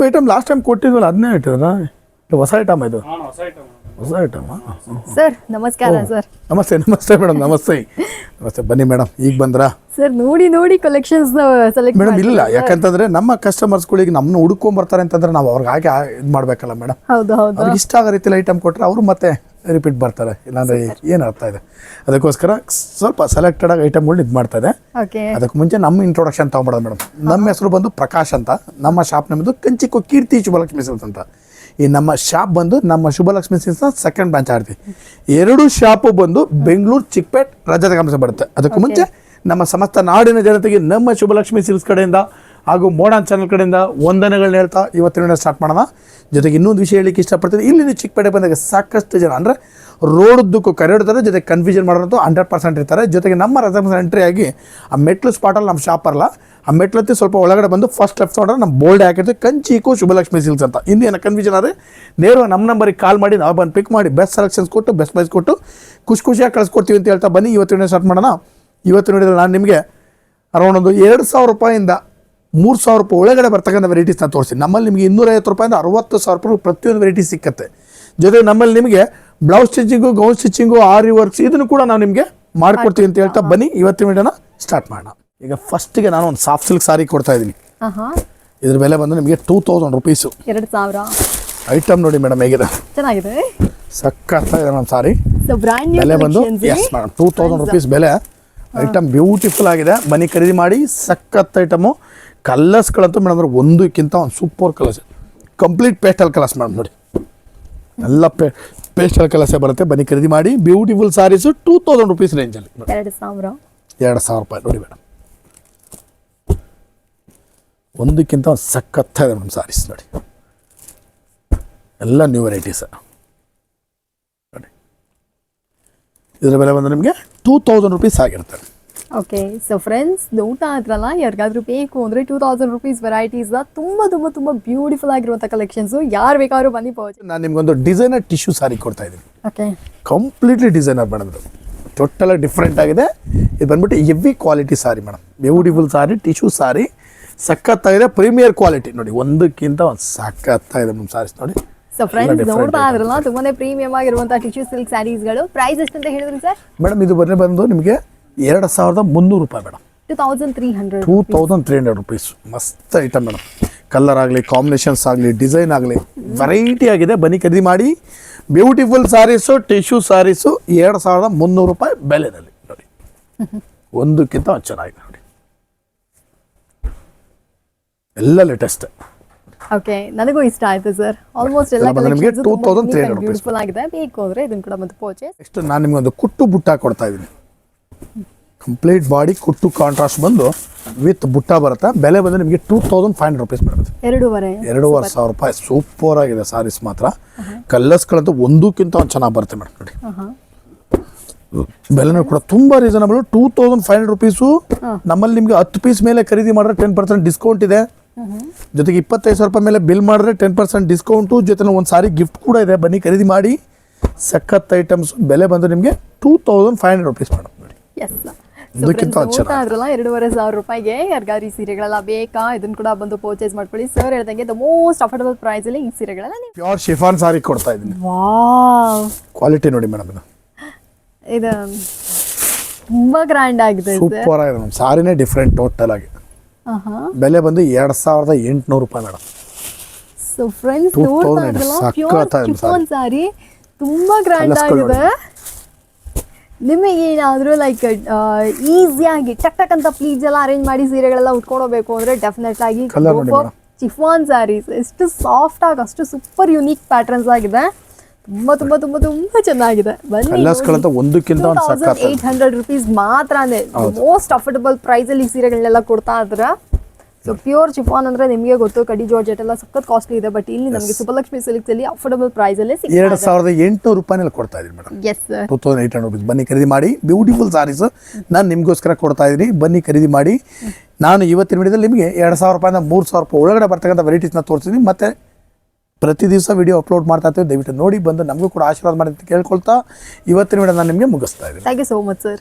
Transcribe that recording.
ನೀವು item last time ಕೊಟ್ಟಿದ್ವಲ್ಲ ಅದನ್ನೇ ಇಟ್ಟಿದ್ರ ಹೊಸ ಐಟಮ್ ಇದು? ಹೊಸ ಐಟಮ್ ಸರ್ ನಮಸ್ಕಾರ ಸರ್. ನಮಸ್ತೆ ನಮಸ್ತೆ ಮೇಡಮ್ ನಮಸ್ತೆ. ನಮಸ್ತೆ ಬನ್ನಿ ಮೇಡಮ್ ಈಗ ಬಂದ್ರಾ? ಸರ್ ನೋಡಿ ನೋಡಿ ಕಲೆಕ್ಷನ್ಸ್ ಸೆಲೆಕ್ಟ್ ಮೇಡಮ್ ಇಲ್ಲ ಯಾಕಂತಂದ್ರೆ ನಮ್ಮ ಕಸ್ಟಮರ್ಸ್ಗಳಿಗೆ ನಮ್ಮನ್ನ ಹುಡ್ಕೊಂಡ್ ಬರ್ತಾರೆ ಅಂತಂದ್ರೆ ನಾವು ಅವ್ರಿಗೆ ಹಾಗೆ ಇದು ಮಾಡ್ಬೇಕಲ್ಲ ಮೇಡಮ್ ಹೌದು ಹೌದು. ಅವ್ರಿಗೆ ಇಷ್ಟ ಆಗೋ ರೀತಿಲಿ ಐಟಮ್ ಕೊಟ್ರೆ ಅವರು ಮತ್ತೆ ರಿಪೀಟ್ ಬರ್ತಾರೆ. ಇಲ್ಲಾಂದ್ರೆ ಏನು ಅರ್ಥ ಇದೆ? ಅದಕ್ಕೋಸ್ಕರ ಸ್ವಲ್ಪ ಸೆಲೆಕ್ಟೆಡ್ ಆಗಿ ಐಟಮ್ಗಳನ್ನ ಇದು ಮಾಡ್ತಾ ಇದೆ. ಅದಕ್ಕೆ ಮುಂಚೆ ನಮ್ಮ ಇಂಟ್ರೊಡಕ್ಷನ್ ತೊಗೊಂಬಿಡೋದು ಮೇಡಮ್ ನಮ್ಮ ಹೆಸರು ಬಂದು ಪ್ರಕಾಶ್ ಅಂತ. ನಮ್ಮ ಶಾಪ್ ನಮ್ಮದು ಕಂಚಿಕ್ಕು ಕೀರ್ತಿ ಶುಭಲಕ್ಷ್ಮಿ ಸಿಲ್ಸ್ ಅಂತ. ಈ ನಮ್ಮ ಶಾಪ್ ಬಂದು ನಮ್ಮ ಶುಭಲಕ್ಷ್ಮಿ ಸಿಲ್ಸ್ನ ಸೆಕೆಂಡ್ ಬ್ರಾಂಚ್ ಆಡ್ತೀವಿ. ಎರಡು ಶಾಪು ಬಂದು ಬೆಂಗಳೂರು ಚಿಕ್ಕಪೇಟ್ ರಾಜ್ಯದ ಗಮನಿಸ ಬರುತ್ತೆ. ಅದಕ್ಕೆ ಮುಂಚೆ ನಮ್ಮ ಸಮಸ್ತ ನಾಡಿನ ಜನತೆಗೆ ನಮ್ಮ ಶುಭಲಕ್ಷ್ಮಿ ಸಿಲ್ಸ್ ಕಡೆಯಿಂದ ಹಾಗೂ ಮೋಡಾನ್ ಚಾನಲ್ ಕಡೆಯಿಂದ ವಂದನೆಗಳನ್ನ ಹೇಳ್ತಾ ಇವತ್ತಿನ ಸ್ಟಾರ್ಟ್ ಮಾಡೋಣ. ಜೊತೆಗೆ ಇನ್ನೊಂದು ವಿಷಯ ಹೇಳಿಕ್ಕೆ ಇಷ್ಟಪಡ್ತೀನಿ. ಇಲ್ಲಿ ನೀವು ಚಿಕ್ಕಪೇಟೆ ಬಂದಾಗ ಸಾಕಷ್ಟು ಜನ, ಅಂದರೆ ರೋಡ್ದುಕ್ಕೂ ಕರೆಯೋಡ್ತಾರೆ ಜೊತೆಗೆ ಕನ್ಫ್ಯೂಷನ್ ಮಾಡೋದು ಹಂಡ್ರೆಡ್ ಪರ್ಸೆಂಟ್ ಇರ್ತಾರೆ. ಜೊತೆಗೆ ನಮ್ಮ ರೆಸರ್ವೇಷನ್ ಎಂಟ್ರಿ ಆಗಿ ಆ ಮೆಟ್ಲು ಸ್ಪಾಟಲ್ಲಿ ನಮ್ಮ ಶಾಪ್ ಅಲ್ಲ, ಆ ಮೆಟ್ಲತ್ತಿ ಸ್ವಲ್ಪ ಒಳಗಡೆ ಬಂದು ಫಸ್ಟ್ ಲೆಫ್ಟ್ ನೋಡ್ರೆ ನಮ್ಮ ಬೋಲ್ಡ್ ಹಾಕಿರ್ತೀವಿ. ಕಂಚಿಕೋ ಶುಭಲಕ್ಷ್ಮಿ ಸಿಲ್ಸ್ ಅಂತ. ಇನ್ನೇನು ಕನ್ಫ್ಯೂಷನ್ ಆದರೆ ನೇರವಾಗಿ ನಮ್ಮ ನಂಬರಿಗೆ ಕಾಲ್ ಮಾಡಿ, ನಾವು ಬಂದು ಪಿಕ್ ಮಾಡಿ ಬೆಸ್ಟ್ ಸೆಲೆಕ್ಷನ್ಸ್ ಕೊಟ್ಟು ಬೆಸ್ಟ್ ಪ್ರೈಸ್ ಕೊಟ್ಟು, ಖುಷಿ ಖುಷಿಯಾಗಿ ಕಳಿಸ್ಕೊಡ್ತೀವಿ ಅಂತ ಹೇಳ್ತಾ ಬನ್ನಿ. ಇವತ್ತಿನ ಸ್ಟಾರ್ಟ್ ಮಾಡೋಣ. ಇವತ್ತು ನೋಡಿದ್ರೆ ನಾನು ನಿಮಗೆ ಅರೌಂಡ್ ಒಂದು ಎರಡು ಸಾವಿರ ರೂಪಾಯಿಂದ ಮೂರು ಸಾವಿರ ರೂಪಾಯಿ ಒಳಗಡೆ ಬರ್ತಕ್ಕಂಥ ವೆರೈಟೀಸ್ನ ತೋರಿಸ್ತೀನಿ. ನಮ್ಮಲ್ಲಿ ನಿಮಗೆ ಇನ್ನೂರೈವತ್ತು ರೂಪಾಯಿಂದ ಅರವತ್ತು ಸಾವಿರ ರೂಪಾಯಿ ಪ್ರತಿಯೊಂದು ವೆರೈಟಿ ಸಿಕ್ಕತ್ತೆ. ಜೊತೆಗೆ ನಮ್ಮಲ್ಲಿ ನಿಮಗೆ blouse stitching gown stitching aari works ಇದನ್ನು ಕೂಡ ನಾವು ನಿಮಗೆ ಮಾಡಿಕೊಡ್ತೀವಿ ಅಂತ ಹೇಳ್ತಾ ಬನ್ನಿ. ಇವತ್ತಿನ ವಿಡಿಯೋನ ಸ್ಟಾರ್ಟ್ ಮಾಡೋಣ. ಈಗ ಫಸ್ಟಿಗೆ ನಾನು ಒಂದು ಸಾಫ್ಟ್ ಸಿಲ್ಕ್ ಸಾರಿ ಕೊಡ್ತಾ ಇದ್ದೀನಿ. ಇದ್ರ ಬೆಲೆ ಬಂದು ನಿಮಗೆ ಟೂ ತೌಸಂಡ್ ರುಪೀಸು ಎರಡು ಸಾವಿರ. ಐಟಮ್ ನೋಡಿ ಮೇಡಮ್ ಹೇಗಿದೆ. ಚೆನ್ನಾಗಿದೆ. ಸಕ್ಕತ್ತಾಗಿದೆ ನಮ್ಮ ಸಾರಿ ಬೆಲೆ ಬಂದು yes madam two thousand rupees ಬೆಲೆ. ಐಟಮ್ ಬ್ಯೂಟಿಫುಲ್ ಆಗಿದೆ. ಬನ್ನಿ ಖರೀದಿ ಮಾಡಿ. ಸಖತ್ ಐಟಮು ಕಲರ್ಸ್ಗಳಂತೂ ಮೇಡಮ್ ಅಂದ್ರೆ ಒಂದಕ್ಕಿಂತ ಒಂದು super colours. Complete pastel colours madam ನೋಡಿ. ಎಲ್ಲ ಪೇ ಪೇಸ್ಟಲ್ ಕಲರ್ಸೇ ಬರುತ್ತೆ. ಬನ್ನಿ ಖರೀದಿ ಮಾಡಿ. Beautiful saris two thousand rupees ರೇಂಜಲ್ಲಿ ಎರಡು ಸಾವಿರ. ಎರಡು ಸಾವಿರ ರೂಪಾಯಿ ನೋಡಿ ಮೇಡಮ್. ಒಂದಕ್ಕಿಂತ ಒಂದು ಸಖತ್ತ ಇದೆ ಮೇಡಮ್ ಸಾರೀಸ್ ನೋಡಿ. ಎಲ್ಲ ನ್ಯೂ ವೆರೈಟೀಸ್ ನೋಡಿ. ಇದರ ಬೆಲೆ ಬಂದು ನಿಮಗೆ ಟೂ ತೌಸಂಡ್ ರುಪೀಸ್ ಆಗಿರುತ್ತೆ. ಓಕೆ ಸೊ ಫ್ರೆಂಡ್ಸ್ ನೋಡ್ತಾ ಇದ್ರಲ್ಲ ಯಾರಿಗಾದ್ರೂ ಬೇಕು ಅಂದರೆ ಟೂ ತೌಸಂಡ್ ರುಪೀಸ್ ವೆರೈಟೀಸ್ ತುಂಬ ತುಂಬ ತುಂಬ ಬ್ಯೂಟಿಫುಲ್ ಆಗಿರುವಂಥ ಕಲೆಕ್ಷನ್ಸು ಯಾರು ಬೇಕಾದ್ರೂ ಬನ್ನಿ ಪೋಚ್ ನಾನು ನಿಮ್ಗೊಂದು ಡಿಸೈನರ್ ಟಿಶ್ಯೂ ಸಾರಿ ಕೊಡ್ತಾ ಇದ್ದೀನಿ. ಓಕೆ ಕಂಪ್ಲೀಟ್ಲಿ ಡಿಸೈನರ್ ಮೇಡಮ್ ಇದು. ಟೋಟಲ್ ಡಿಫ್ರೆಂಟ್ ಆಗಿದೆ. ಇದು ಬಂದ್ಬಿಟ್ಟು heavy quality sari madam beautiful sari tissue sari ಸಖತ್ತಾಗಿದೆ ಪ್ರೀಮಿಯರ್ ಕ್ವಾಲಿಟಿ ನೋಡಿ ಒಂದಕ್ಕಿಂತ ಒಂದು ಸಖತ್ತಾಗಿದೆ ನಮ್ಮ ಸಾರೀಸ್ ನೋಡಿ. ಸೊ ಫ್ರೆಂಡ್ಸ್ ನೋಡ್ತಾ ಇದ್ರಲ್ಲ ತುಂಬಾನೇ ಪ್ರೀಮಿಯಂ ಆಗಿರುವಂತಹ ಟಿಶ್ಯೂ ಸಿಲ್ಕ್ ಸ್ಯಾರೀಸ್ಗಳು ಪ್ರೈಸ್ ಎಷ್ಟು ಅಂತ ಹೇಳಿದ್ರಿ ಸರ್ ಮೇಡಮ್ ಇದು ಬನ್ನಿ ಬಂದು ನಿಮಗೆ ಎರಡು ಸಾವಿರದ ಮುನ್ನೂರು ರೂಪಾಯಿ madam. Two thousand three hundred two thousand three hundred rupees ಮಸ್ತ್ ಐಟಮ್ ಮೇಡಮ್. ಕಲರ್ ಆಗಲಿ ಕಾಂಬಿನೇಷನ್ಸ್ ಆಗಲಿ ಡಿಸೈನ್ ಆಗಲಿ ವೆರೈಟಿ ಆಗಿದೆ. ಬನ್ನಿ ಖರೀದಿ ಮಾಡಿ. ಬ್ಯೂಟಿಫುಲ್ ಸಾರೀಸು ಟಿಶ್ಯೂ ಸಾರೀಸು ಎರಡು ಸಾವಿರದ ಮುನ್ನೂರು ರೂಪಾಯಿ ಬೆಲೆನಲ್ಲಿ ನೋಡಿ. ಒಂದಕ್ಕಿಂತ ಒಂದು ಚೆನ್ನಾಗಿದೆ ನೋಡಿ. ಎಲ್ಲ ಲೇಟೆಸ್ಟ್ ಓಕೆ ನನಗೂ ಇಷ್ಟ ಆಯ್ತು ಸರ್ ಆಲ್ಮೋಸ್ಟ್ ಎಲ್ಲ ನಿಮಗೆ ಬಂದು ನಿಮಗೆ 2300 rupees. ಬ್ಯೂಟಿಫುಲ್ ಆಗಿದೆ. ಬೇಕು ಅಂದ್ರೆ ಇದನ್ನು ಕೂಡ ಬಂದು ಪರ್ಚೇಸ್ ನೆಕ್ಸ್ಟ್ ನಾನು ಒಂದು ಕುಟ್ಟು ಬುಟ್ಟ ಕೊಡ್ತಾ ಇದ್ದೀನಿ. ಕಂಪ್ಲೀಟ್ ಬಾಡಿ ಕುಟ್ಟು ಕಾಂಟ್ರಾಸ್ಟ್ ಬಂದು ವಿತ್ ಬುಟ್ಟ ಬರುತ್ತೆ ಬೆಲೆ ಬಂದು ನಿಮಗೆ two thousand five hundred rupees ಬರುತ್ತೆ. ಎರಡೂವರೆ. ಎರಡೂವರೆ ಸಾವಿರ ರೂಪಾಯಿ ಸೂಪರ್ ಆಗಿದೆ ಸಾರೀಸ್ ಮಾತ್ರ. ಕಲರ್ಸ್ಗಳಂತೂ ಒಂದಕ್ಕಿಂತ ಒಂದು ಚೆನ್ನಾಗಿ ಬರುತ್ತೆ ಮೇಡಮ್ ನೋಡಿ. ಬೆಲೆನೂ ಕೂಡ ತುಂಬ reasonable two thousand five hundred rupees ನಮ್ಮಲ್ಲಿ ನಿಮಗೆ ಹತ್ತು ಪೀಸ್ ಮೇಲೆ ಖರೀದಿ ಮಾಡಿದ್ರೆ ಟೆನ್ ಪರ್ಸೆಂಟ್ ಡಿಸ್ಕೌಂಟ್ ಇದೆ. ಜೊತೆಗೆ ಇಪ್ಪತ್ತೈದು ಸಾವಿರ ರೂಪಾಯಿ ಮೇಲೆ ಬಿಲ್ ಮಾಡಿದ್ರೆ ಟೆನ್ ಪರ್ಸೆಂಟ್ ಡಿಸ್ಕೌಂಟು ಜೊತೆ ಒಂದು ಸಾರಿ ಗಿಫ್ಟ್ ಕೂಡ ಇದೆ. ಬನ್ನಿ ಖರೀದಿ ಮಾಡಿ. ಸಖತ್ ಐಟಮ್ಸ್ ಬೆಲೆ ಬಂದು ನಿಮಗೆ two thousand five hundred rupees madam yes ಅದ್ರಲ್ಲ ಎರಡೂವರೆ ಸಾವಿರ ರೂಪಾಯಿಗೆ ಯಾರಿಗಾದ್ರೂ ಈ ಸೀರೆಗಳೆಲ್ಲ ಬೇಕಾ? ಇದನ್ನ ಕೂಡ ಬಂದು ಪರ್ಚೇಸ್ ಮಾಡ್ಕೊಳ್ಳಿ. ಸರ್ ಹೇಳ್ದಂಗೆ ದ ಮೋಸ್ಟ್ ಅಫೋರ್ಡಬಲ್ ಪ್ರೈಸ್ ಅಲ್ಲಿ ಈ ಸೀರೆಗಳೆಲ್ಲ ನೀವು ಪ್ಯೂರ್ ಶಿಫಾನ್ ಸಾರಿ ಕೊಡ್ತಾ ಇದ್ದೀನಿ. ವಾವ್ ಕ್ವಾಲಿಟಿ ನೋಡಿ ಮೇಡಮ್ ಇದು. ತುಂಬಾ ಗ್ರ್ಯಾಂಡ್ ಆಗಿದೆ ಸೂಪರ್ ಆಗಿದೆ ಮೇಡಮ್ ಸಾರಿನೇ ಡಿಫ್ರೆಂಟ್ ಟೋಟಲ್ ಆಗಿ. ಆಹಾ ಬೆಲೆ ಬಂದು ಎರಡು ಸಾವಿರದ ಎಂಟುನೂರು ರೂಪಾಯಿ ಮೇಡಮ್ ಸೊ ಫ್ರೆಂಡ್ಸ್ 2000 ನೋಡ್ತಾ ಇದ್ರಲ್ಲ ಪ್ಯೂರ್ ಸಖತ್ತಾಗಿದೆ ಸಾರಿ. ತುಂಬಾ ಗ್ರ್ಯಾಂಡ್ ಆಗಿದೆ. ನಿಮಗೆ ಏನಾದರೂ ಲೈಕ್ ಈಸಿಯಾಗಿ ಟಕ್ ಟಕ್ ಅಂತ ಪ್ಲೀಸ್ ಎಲ್ಲ ಅರೇಂಜ್ ಮಾಡಿ ಸೀರೆಗಳೆಲ್ಲ ಉಟ್ಕೊಂಡು ಅಂದರೆ ಅಂದ್ರೆ ಡೆಫಿನೆಟ್ ಆಗಿ. ಚಿಫಾನ್ ಸ್ಯಾರೀಸ್ ಎಷ್ಟು ಸಾಫ್ಟ್ ಆಗಿ ಅಷ್ಟು ಸೂಪರ್ ಯುನೀಕ್ ಪ್ಯಾಟರ್ನ್ಸ್ ಆಗಿದೆ. ತುಂಬಾ ತುಂಬಾ ತುಂಬಾ ತುಂಬಾ ಚೆನ್ನಾಗಿದೆ. ಬನ್ನಿ ಏಟ್ ಹಂಡ್ರೆಡ್ ರುಪೀಸ್ ಮಾತ್ರನೇ ಮೋಸ್ಟ್ ಅಫೋರ್ಡಬಲ್ ಪ್ರೈಸಲ್ಲಿ ಸೀರೆಗಳನ್ನೆಲ್ಲ ಕೊಡ್ತಾ ಇದ್ರ ಸೊ ಪ್ಯೂರ್ ಚಿಫಾನ್ ಅಂದ್ರೆ ನಿಮಗೆ ಗೊತ್ತು ಕಡಿ ಜಾರ್ಜೆಟ್ ಎಲ್ಲ ಸಖತ್ ಕಾಸ್ಟ್ಲಿ ಇದೆ ಬಟ್ ಇಲ್ಲಿ ನಮಗೆ ಸುಪಲಕ್ಷ್ಮಿ ಸಿಲ್ಕ್ಸ್ ಅಲ್ಲಿ ಅಫೋರ್ಡಬಲ್ ಪ್ರೈಸ್ ಅಲ್ಲಿ ಎರಡು ಸಾವಿರದ ಎಂಟುನೂರು ರೂಪಾಯಿನಲ್ಲಿ ಕೊಡ್ತಾ ಇದ್ದೀನಿ madam yes two thousand hundred rupees ಬನ್ನಿ ಖರೀದಿ ಮಾಡಿ. ಬ್ಯೂಟಿಫುಲ್ ಸಾರೀಸ್ ನಾನು ನಿಮಗೋಸ್ಕರ ಕೊಡ್ತಾ ಇದ್ದೀನಿ. ಬನ್ನಿ ಖರೀದಿ ಮಾಡಿ. ನಾನು ಇವತ್ತಿನ ವಿಡಿಯೋದಲ್ಲಿ ನಿಮಗೆ ಎರಡು ಸಾವಿರ ರೂಪಾಯಿಂದ ಮೂರು ಸಾವಿರ ರೂಪಾಯಿ ಒಳಗಡೆ ಬರ್ತಕ್ಕಂಥ ವೆರೈಟೀಸ್ನ ತೋರಿಸ್ತೀನಿ. ಮತ್ತು ಪ್ರತಿ ದಿವಸ ವಿಡಿಯೋ ಅಪ್ಲೋಡ್ ಮಾಡ್ತಾ ಇರ್ತೀವಿ. ದಯವಿಟ್ಟು ನೋಡಿ ಬಂದು ನಮಗೂ ಕೂಡ ಆಶೀರ್ವಾದ ಮಾಡಿ ಅಂತ ಕೇಳ್ಕೊಳ್ತಾ ಇವತ್ತಿನ ವಿಡಿಯೋ ನಾನು ನಿಮಗೆ ಮುಗಿಸ್ತಾ ಇದ್ದೀನಿ. Thank you so much sir